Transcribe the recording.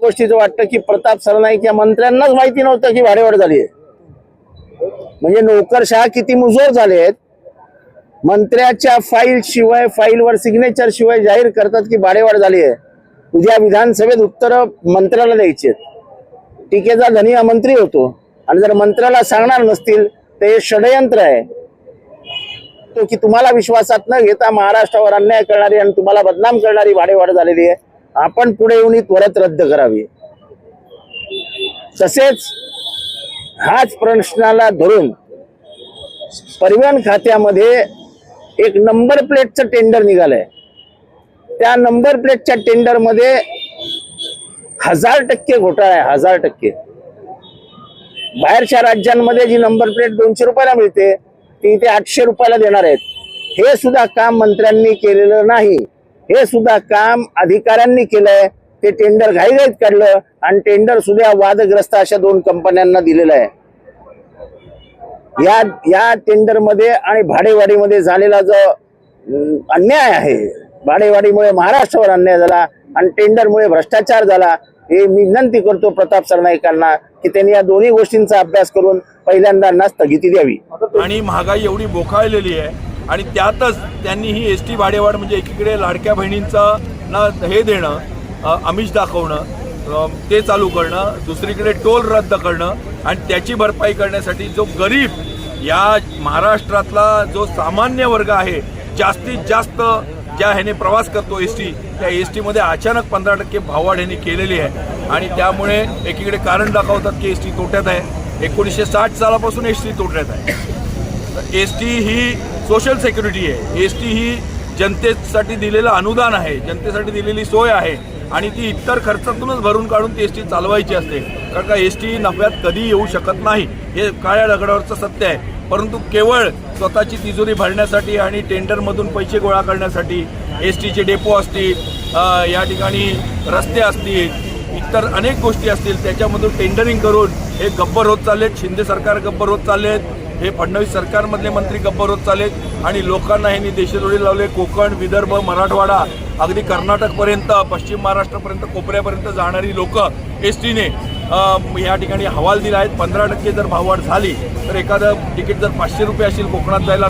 गोष्टीचं वाटतं की प्रताप सरनाईक या मंत्र्यांनाच माहिती नव्हतं की भाडेवाढ झाली आहे. म्हणजे नोकरशहा किती मुजोर झाले आहेत. मंत्र्याच्या फाईल शिवाय फाईलवर सिग्नेचर शिवाय जाहीर करतात की भाडेवाढ झाली आहे. उद्या विधानसभेत उत्तर मंत्र्याला द्यायची आहेत. टीकेचा धनी हा मंत्री होतो आणि जर मंत्र्याला सांगणार नसतील तर हे षडयंत्र आहे. तो की तुम्हाला विश्वासात न घेता महाराष्ट्रावर अन्याय करणारी आणि तुम्हाला बदनाम करणारी भाडेवाढ झालेली आहे. आपण पुढे येऊन ही त्वरित रद्द करावी. तसेच हाच प्रश्नाला धरून परिवहन खात्यामध्ये एक नंबर प्लेटचं टेंडर निघालंय. त्या नंबर प्लेटच्या टेंडरमध्ये हजार टक्के घोटाळा आहे हजार टक्के. बाहेरच्या राज्यांमध्ये जी नंबर प्लेट दोनशे रुपयाला मिळते ती इथे आठशे रुपयाला देणार आहेत. हे सुद्धा काम मंत्र्यांनी केलेलं नाही. हे सुद्धा काम अधिकाऱ्यांनी केलंय. ते टेंडर घाईघाईत काढलं आणि टेंडर सुद्धा वादग्रस्त अशा दोन कंपन्यांना दिलेलं आहे. या या टेंडरमध्ये आणि भाडेवाडीमध्ये झालेला जो अन्याय आहे भाडेवाडीमुळे महाराष्ट्रावर अन्याय झाला आणि टेंडरमुळे भ्रष्टाचार झाला हे मी विनंती करतो प्रताप सरनाईकांना की त्यांनी या दोन्ही गोष्टींचा अभ्यास करून पहिल्यांदा ना स्थगिती द्यावी. आणि महागाई एवढी बोखाळलेली आहे आणि त्यातच त्यांनी ही एस टी भाडेवाढ म्हणजे एकीकडे लाडक्या बहिणींचा ना हे देणं आमिष दाखवणं ते चालू करणं दुसरीकडे टोल रद्द करणं आणि त्याची भरपाई करण्यासाठी जो गरीब या महाराष्ट्रातला जो सामान्य वर्ग आहे जास्तीत जास्त ज्या ह्याने प्रवास करतो एस टी त्या एस टीमध्ये अचानक पंधरा टक्के भाववाढ ह्यांनी केलेली आहे. आणि त्यामुळे एकीकडे कारण दाखवतात की एस टी तोट्यात आहे. एकोणीसशे साठ सालापासून एस टी तोट्यात आहे. एस टी ही सोशल सिक्युरिटी आहे. एस टी ही जनतेसाठी दिलेलं अनुदान आहे. जनतेसाठी दिलेली सोय आहे. आणि ती इतर खर्चातूनच भरून काढून ती एस टी चालवायची असते. कारण का एस टी नफ्यात कधी येऊ शकत नाही. हे काळ्या दगडावरचं सत्य आहे. परंतु केवळ स्वतःची तिजोरी भरण्यासाठी आणि टेंडरमधून पैसे गोळा करण्यासाठी एस टीचे डेपो असतील या ठिकाणी रस्ते असतील इतर अनेक गोष्टी असतील त्याच्यामधून टेंडरिंग करून हे गब्बर होत चाललेत. शिंदे सरकार गब्बर होत चाललेत. हे फडणवीस सरकारमधले मंत्री गप्प होत चाललेत आणि लोकांना ह्यांनी देशदोडी लावले. कोकण विदर्भ मराठवाडा अगदी कर्नाटकपर्यंत पश्चिम महाराष्ट्रापर्यंत कोपऱ्यापर्यंत जाणारी लोक एस टीने या ठिकाणी हवाल दिला आहेत पंधरा टक्के जर भाववाढ झाली तर एखादं तिकीट जर पाचशे रुपये असेल कोकणात जायला